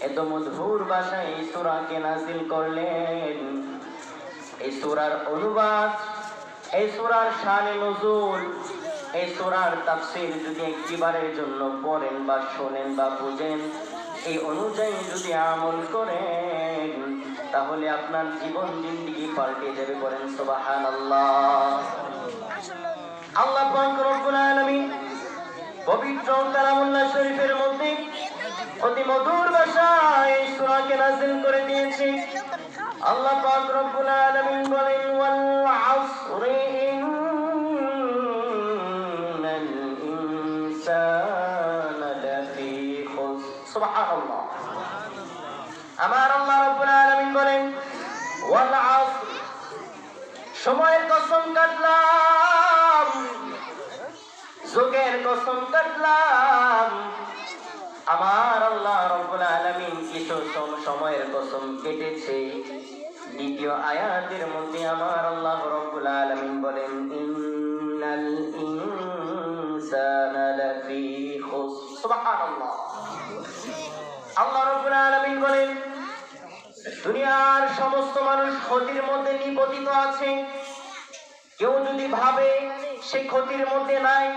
এত মধুর করলেন। অনুবাদ শানে নজুল যদি একটিবারের জন্য পড়েন বা শোনেন বা বুঝেন, এই অনুযায়ী যদি আমল করেন, তাহলে আপনার জীবন জিন্দিগি পাল্টে যাবে বলেন সুবহানাল্লাহ আল্লাহ পাক রব্বুল আলামিন পবিত্র কালামুল্লাহ শরীফের মধ্যে অতি মধুর ভাষায় এই সূরাকে করে দিয়েছে। আল্লাহ পাক রব্বুল আলামিন বলেন, ওয়াল আসরি ইন্নাল ইনসানা লাফি খুস সুবহানাল্লাহ। আমার আল্লাহ রব্বুল আলামিন বলেন, ওয়াল আসর, সময়ের কসম কাটলাম যুগের কসম কাটলাম আমার আল্লাহ রব্বুল আলামিন কিছু সম- সময়ের কসম কেটেছে। দ্বিতীয় আয়াতের মধ্যে আমার আল্লাহ রব্বুল আলামিন বলেন, ইন্নাল ইনসানা লাফি খুস সুবহানাল্লাহ। আল্লাহ রব্বুল আলামিন বলেন, দুনিয়ার সমস্ত মানুষ ক্ষতির মধ্যে নিপতিত আছে। কেউ যদি ভাবে সে ক্ষতির মধ্যে নাই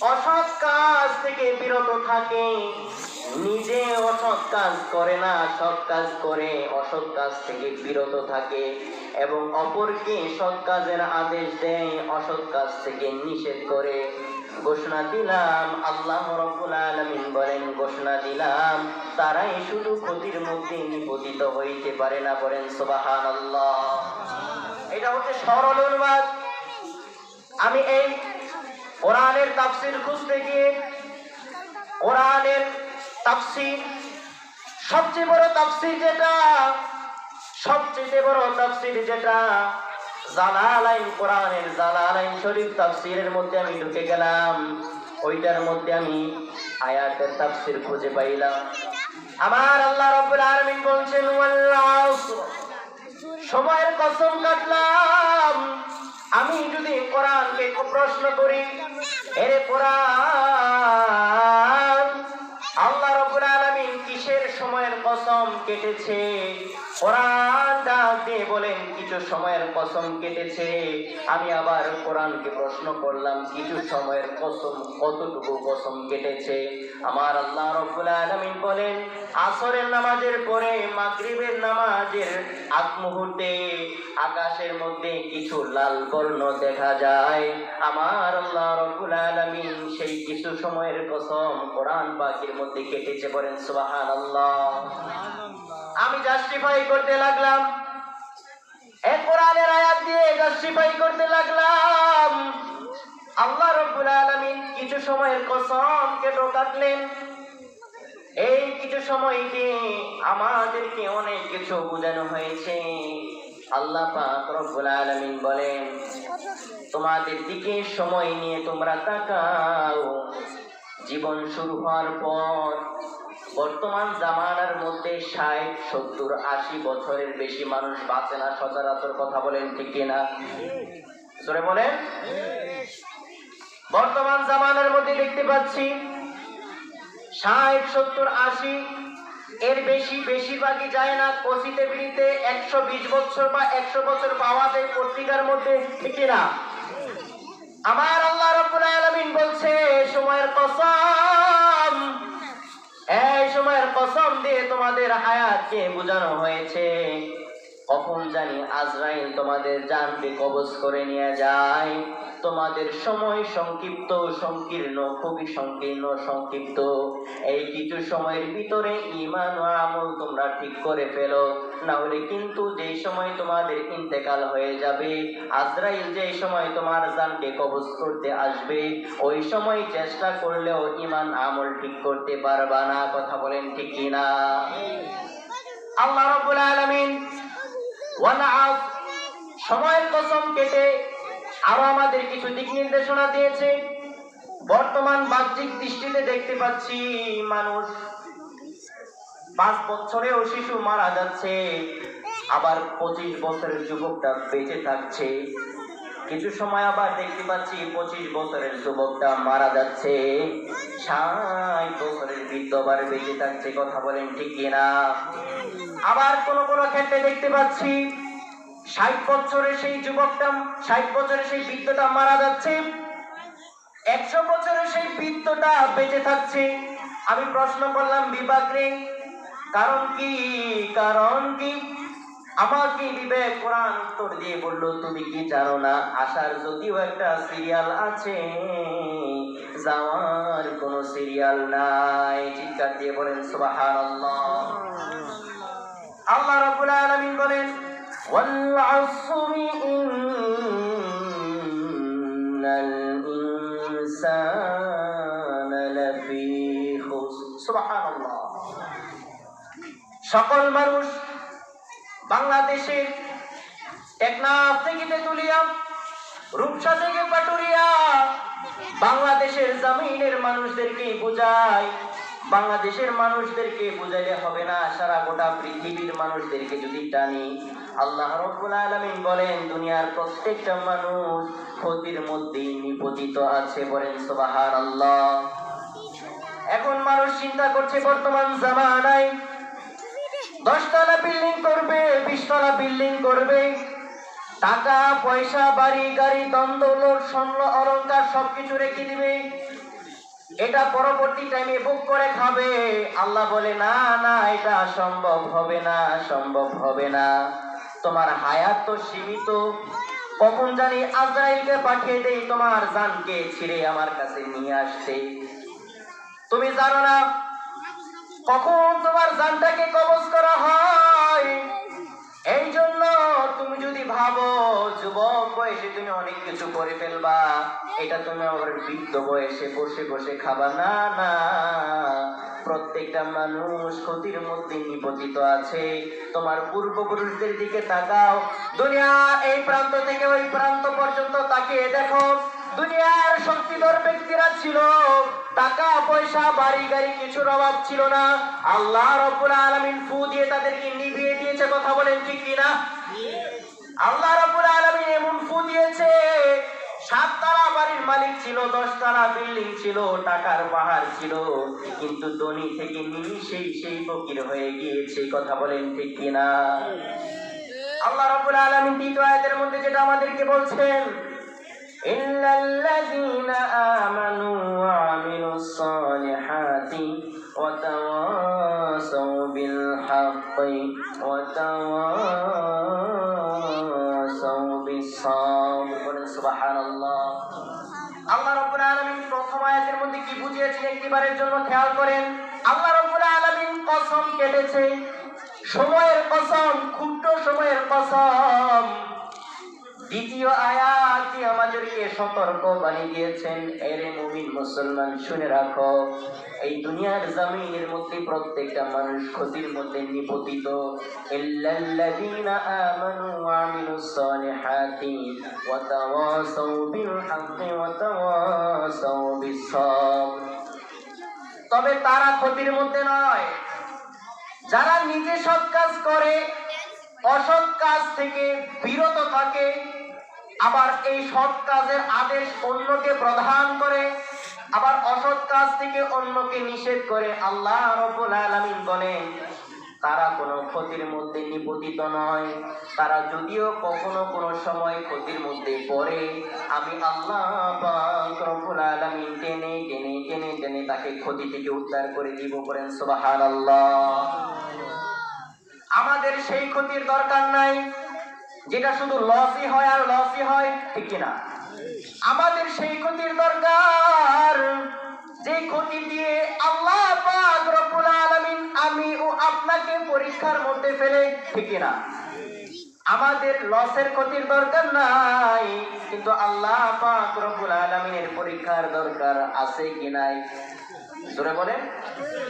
অসৎ কাজ থেকে বিরত থাকে। নিজে অসৎ কাজ করে না, সৎ কাজ করে অসৎ কাজ থেকে বিরত থাকে এবং অপরকে সৎ কাজের আদেশ দেয়, অসৎ কাজ থেকে নিষেধ করে। ঘোষণা দিলাম, আল্লাহ রব্বুল আলামিন বলেন, ঘোষণা দিলাম, তারাই শুধু ক্ষতির মধ্যে নিপতিত হইতে পারে না বলেন সুবহানাল্লাহ। এটা হচ্ছে সরল অনুবাদ। আমি এই কোরআনের তাফসির খুঁজতে গিয়ে কোরআনের তাফসির, সবচেয়ে বড় তাফসির যেটা, সবচেয়ে বড় তাফসির যেটা জালালাইন, কোরআনের জালালাইন শরীফ তাফসিরের মধ্যে আমি ঢুকে গেলাম। ওইটার মধ্যে আমি আয়াতের তাফসির খুঁজে পাইলাম। আমার আল্লাহ রাব্বুল আলামিন বলছেন সময়ের কসম কাটলাম। আমি যদি কোরআনকে প্রশ্ন করি। এরে কোরআন আল্লাহ রবুল আলামিন কিসের সময়ের কসম কেটেছে? কোরআন দিয়ে বলেন, কিছু সময়ের কসম কেটেছে। আমি আবার কোরআনকে প্রশ্ন করলাম, কিছু সময়ের কসম, কতটুকু কসম কেটেছে? আমার আল্লাহ রব্বুল আলামিন বলেন, আসরের নামাজের পরে, মাগরিবের নামাজের আগ মুহূর্তে আকাশের মধ্যে কিছু লাল বর্ণ দেখা যায়। আমার আল্লাহ রব্বুল আলামিন সেই কিছু সময়ের কসম কোরআন পাকের মধ্যে কেটেছে বলেন সুবাহ আল্লাহ আমি জাস্টিফাই করতে লাগলাম এ কোরআনের আয়াত দিয়ে জাস্টিফাই করতে লাগলাম। আল্লাহ রব্বুল আলামিন কিছু সময়ের কসম কেটো কাটলেন এই কিছু সময় দিয়ে আমাদেরকে অনেক কিছু বোঝানো হয়েছে। আল্লাহ পাক রব্বুল আলামিন বলেন, তোমাদের দিকে সময় নিয়ে তোমরা তাকাও। জীবন শুরু হওয়ার পর বর্তমান জামানার মধ্যে ষাট, সত্তর, আশি বছরের বেশি মানুষ বাঁচে না, সচরাচর কথা বলেন ঠিক কিনা? সরে বলেন। বর্তমান জামানার মধ্যে দেখতে পাচ্ছি ষাট, সত্তর, আশি এর বেশি, বেশিরভাগই যায় না কচিতে বিড়িতে একশো বিশ বছর বা একশো বছর পাওয়া যায় পত্রিকার মধ্যে, ঠিক না আমার আল্লাহ রব্বুল আলামিন বলছে সময়ের কসম এই সময়ের কসম দিয়ে তোমাদের হায়াতকে বোঝানো হয়েছে। কখন জানি আজরাইল তোমাদের জানকে কবজ করে নিয়ে যায়। তোমাদের সময় সংক্ষিপ্ত, সংকীর্ণ, খুবই সংকীর্ণ, সংক্ষিপ্ত। এই কিছু সময়ের ভিতরে ইমান ও আমল তোমরা ঠিক করে ফেলো। না হলে কিন্তু যেই সময় তোমাদের ইন্তেকাল হয়ে যাবে, আজরাইল যে সময় তোমার জানকে কবজ করতে আসবে, ওই সময় চেষ্টা করলেও ইমান আমল ঠিক করতে পারবা না। কথা বলেন ঠিক কিনা আল্লাহ রাব্বুল আলামিন সময়ের কসম কেটে আরও আমাদের কিছু দিক নির্দেশনা দিয়েছে। বর্তমান বাহ্যিক দৃষ্টিতে দেখতে পাচ্ছি মানুষ পাঁচ বছরেও শিশু মারা যাচ্ছে, আবার পঁচিশ বছরের যুবকটা বেঁচে থাকছে। কিছু সময় আবার দেখতে পাচ্ছি পঁচিশ বছরের যুবকটা মারা যাচ্ছে। ষাট বছরের বৃদ্ধ আবার বেঁচে থাকছে, কথা বলেন ঠিক কিনা? আবার কোনো কোনো ক্ষেত্রে দেখতে পাচ্ছি ষাট বছরের সেই যুবকটা ষাট বছরের সেই বৃদ্ধটা মারা যাচ্ছে। একশো বছরের সেই বৃদ্ধটা বেঁচে থাকছে। আমি প্রশ্ন করলাম বিভাগে কারণ কি? কারণ কি? আমাকে বিবেক কোরআন উত্তর দিয়ে বলল তুমি কি জানো না আসার যদিও একটা সিরিয়াল আছে যাওয়ার কোনো সিরিয়াল নাই? চিৎকার দিয়ে বলেন সুবহানাল্লাহ। আল্লাহ রাব্বুল আলামিন বলেন ওয়াল আসরি ইন্নাল ইনসানা লাফি খুসর সুবহানাল্লাহ সকল মানুষ বাংলাদেশের টেকনাফ থেকে তেতুলিয়া রূপসা থেকে পাটুরিয়া বাংলাদেশের জমিনের মানুষদেরকে বোঝায় বাংলাদেশের মানুষদেরকে বুঝাইলে হবে না, সারা গোটা পৃথিবীর মানুষদেরকে যদি টানি। আল্লাহ রব্বুল আলামিন বলেন, দুনিয়ার প্রত্যেকটা মানুষ ক্ষতির মধ্যেই নিপতিত আছে বলেন সুবহানাল্লাহ। এখন মানুষ চিন্তা করছে, বর্তমান জামানায় দশতলা বিল্ডিং করবে, বিশতলা বিল্ডিং করবে। টাকা, পয়সা, বাড়ি, গাড়ি, দ্বন্দ্ব স্বর্ণ অলঙ্কার সবকিছু রেখে দিবে। এটা পরবর্তী টাইমে বুক করে খাবে। আল্লাহ বলে, না না, এটা সম্ভব হবে না, সম্ভব হবে না। তোমার হায়াত তো সীমিত। কখন জানি আজরাইলকে পাঠিয়ে দেই, তোমার জানকে ছিঁড়ে আমার কাছে নিয়ে আসতে। তুমি জানো না, কখন তোমার জানটাকে কবজ করা হয়? এই জন্য তুমি যদি ভাবো, যুবক বয়সে তুমি অনেক কিছু করে ফেলবা, এটা তুমি আবার বৃদ্ধ বয়সে বসে বসে খাবা। না না, প্রত্যেকটা মানুষ ক্ষতির মধ্যে নিপতিত আছে। তোমার পূর্বপুরুষদের দিকে তাকাও। দুনিয়ার এই প্রান্ত থেকে ওই প্রান্ত পর্যন্ত তাকিয়ে দেখো। দুনিয়ার শক্তিধর ব্যক্তিরা ছিল। টাকা, পয়সা, বাড়ি, গাড়ি কিছুর অভাব ছিল না। আল্লাহ রব্বুল আলামিন ফু দিয়ে তাদেরকে নিভিয়ে দিয়েছে, কথা বলেন ঠিক কিনা? আল্লাহ রাবুল আলামিন এমন ফু দিয়েছে সাত তারা বাড়ির মালিক ছিল দশ তারা বিল্ডিং ছিল, টাকার পাহাড় ছিল, কিন্তু ধনী থেকে সেই সেই ফকির হয়ে গিয়েছে, কথা বলেন ঠিক কিনা? আল্লাহ রাবুল আলামিন দ্বিতীয় আয়াতের মধ্যে যেটা আমাদেরকে বলছেন আমানু বিল একটিবারের জন্য খেয়াল করেন। আল্লাহ রাব্বুল আলামিন কসম কেটেছে। সময়ের কসম, ক্ষুদ্র সময়ের কসম। দ্বিতীয় আয়াতটি আমাদেরকে সতর্ক বানিয়ে দিয়েছেন। এরে মুমিন মুসলমান, শুনে রাখো, এই দুনিয়ার জমিনের মধ্যে প্রত্যেকটা মানুষ ক্ষতির মধ্যে নিপতিত। তবে তারা ক্ষতির মধ্যে নয়। যারা নিজে সৎ কাজ করে, অসৎ কাজ থেকে বিরত থাকে, আবার এই সৎ কাজের আদেশ অন্যকে প্রধান করে, আবার অসৎ কাজ থেকে অন্যকে নিষেধ করে আল্লাহ রব্বুল আলামিন বলেন তারা কোনো ক্ষতির মধ্যে নিপতিত নয়। তারা যদিও কখনো কোনো সময় ক্ষতির মধ্যে পড়ে। আমি আল্লাহ রব্বুল আলামিন টেনে টেনে টেনে টেনে তাকে ক্ষতি থেকে উদ্ধার করে দিব করেন সুবহানাল্লাহ। আমাদের সেই ক্ষতির দরকার নাই, যেটা শুধু লসই হয় আর লসই হয়, ঠিক কিনা? আমাদের সেই ক্ষতির দরকার। যে ক্ষতি দিয়ে আল্লাহ পাক রব্বুল আলামিন আমি ও আপনাকে পরীক্ষার মধ্যে ফেলে, ঠিক না আমাদের লসের ক্ষতির দরকার নাই, কিন্তু আল্লাহ পাক রব্বুল আলামিনের পরীক্ষার দরকার আছে কি নাই? জোরে বলেন।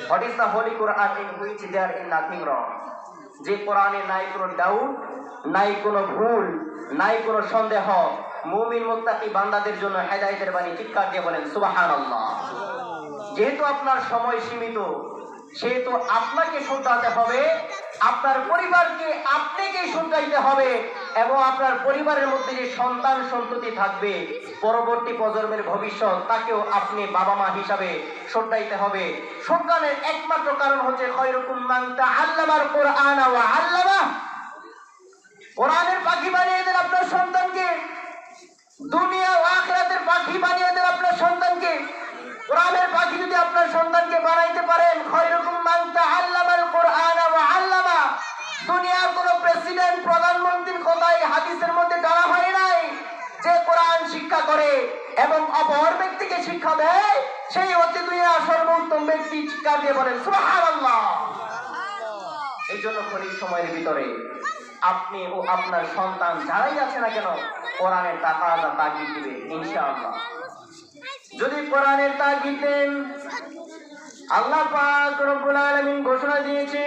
What is holy Quran in which there in nothing wrong যে কোরআনে নাই কোনো ডাউট নাই কোনো ভুল, নাই কোনো সন্দেহ, মুমিন মুত্তাকি বান্দাদের জন্য হেদায়েতের বাণী চিৎকার দিয়ে বলেন, সুবহানাল্লাহ। যেহেতু আপনার সময় সীমিত, সেহেতু আপনাকে শুনতে হবে, আপনার পরিবারকে আপনাকেই শুনতে হবে, এবং আপনার পরিবারের মধ্যে যে সন্তান সন্ততি থাকবে, পরবর্তী প্রজন্মের ভবিষ্যৎ, তাকেও আপনি বাবা মা হিসাবে শুনতে হবে। সন্তানের একমাত্র কারণ হচ্ছে তাআল্লামার কোরআন ওয়া আল্লামা। কোরআনের পাখি বানিয়ে দেন আপনার সন্তানকে। দুনিয়া ও আখিরাতের পাখি বানিয়ে দেন আপনার সন্তানকে। কোরআনের পাখি যদি আপনার সন্তানকে বানাইতে পারেন, খয়রকুম মান তাআল্লামাল কোরআন ওয়া আল্লামা। দুনিয়ার কোনো প্রেসিডেন্ট, প্রধানমন্ত্রীর কথাই হাদিসের মধ্যে জানা হয় নাই। যে কোরআন শিক্ষা করে এবং অপর ব্যক্তিকে শিক্ষা দেয়, সেই হচ্ছে দুনিয়ার সর্বোত্তম ব্যক্তি চিৎকার দিয়ে বলেন, সুবহানাল্লাহ। এই জন্য খনিক সময়ের ভিতরে আপনি ও আপনার সন্তান যারাই আছে না কেন, কোরআনের তাকাজা তাগিদ দিবে, ইনশাআল্লাহ। যদি কোরআনের তাগিদ দেন, আল্লাহ পাক রব্বুল আলামিন ঘোষণা দিয়েছে,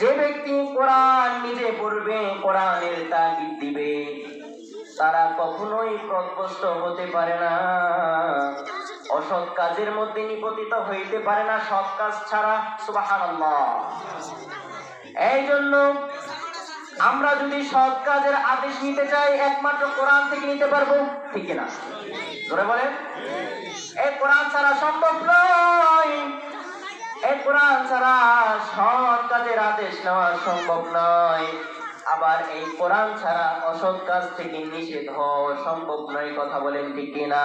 যে ব্যক্তি কোরআন নিজে পড়বে, কোরআনের তাগিদ দিবে, তারা কখনোই প্রদগ্রস্ত হতে পারে না। অসৎ কাজের মধ্যে নিপতিত হইতে পারে না, সৎ কাজ ছাড়া, সুবহানাল্লাহ। এই জন্য আমরা যদি সৎ কাজের আদেশ নিতে চাই, একমাত্র কোরআন থেকে নিতে পারব, ঠিক না ধরে বলেন এই কোরআন ছাড়া সম্ভব নয়। এই কোরআন ছাড়া সৎ কাজের আদেশ নেওয়া সম্ভব নয়। আবার এই কোরআন ছাড়া অসৎ কাজ থেকে নিষেধ হওয়া সম্ভব নয়, কথা বলেন ঠিক কিনা?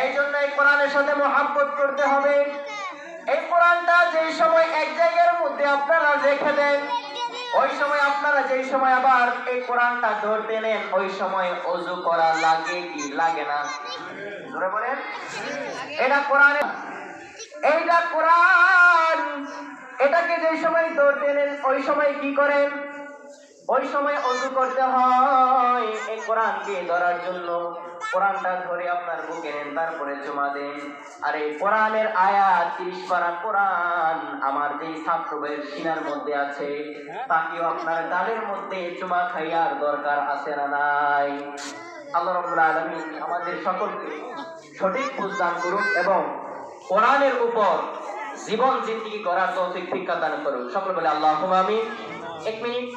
এই জন্য এই কোরআনের সাথে মহাব্বত করতে হবে। এই কোরআনটা যে সময় এক জায়গার মধ্যে আপনারা রেখে দেন ওই সময় আপনারা যেই সময় আবার এই কোরআনটা ধরতে নেন ওই সময় অজু করা লাগে কি লাগে না? ধরে বলেন। এটা কোরআনে এইটা কোরআন। এটাকে যেই সময় ধরতে নেন ওই সময় কি করেন? ওই সময় অজু করতে হয় এই কোরআনকে ধরার জন্য। কোরআনটা ধরে আপনার বুকে নেন তারপরে জমা দেন। আর এই কোরআনের আয়াত তিরিশ পারা কোরআন আমার যেই ছাত্র ভাইয়ের সিনার মধ্যে আছে, তাকেও আপনার গালের মধ্যে চুমা খাইয়ার দরকার আছে না নাই। আল্লাহ রব্বুল আলামিন আমাদের সকলকে সঠিক বুঝদান করুন এবং কোরআনের উপর জীবন জিন্দিগি করার তৌফিক শিক্ষা দান করুন। সকল বলে আল্লাহ আমিন। এক মিনিট।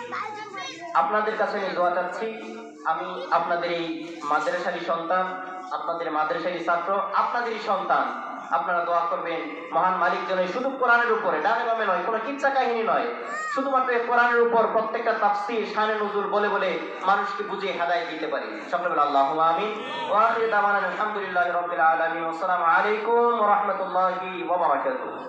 আপনাদের কাছে আমি দোয়া চাচ্ছি। আমি আপনাদের এই মাদ্রাসারই সন্তান, আপনাদের মাদ্রাসারই ছাত্র আপনাদেরই সন্তান, আপনারা দোয়া করবেন, মহান মালিক যেন শুধু কোরআনের উপরে, ডানে বামে নয়, কোনো কিচ্ছা কাহিনী নয়, শুধুমাত্র কোরআনের উপর প্রত্যেকটা তাফসীর শানে নজুর বলে বলে মানুষকে বুঝিয়ে হেদায়েত দিতে পারি। সকলে বলে, আল্লাহুম্মা আমিন। আলহামদুলিল্লাহি রাব্বিল আলামিন। আসসালামু আলাইকুম রাহমাতুল্লাহি ওয়া বারাকাতুহু।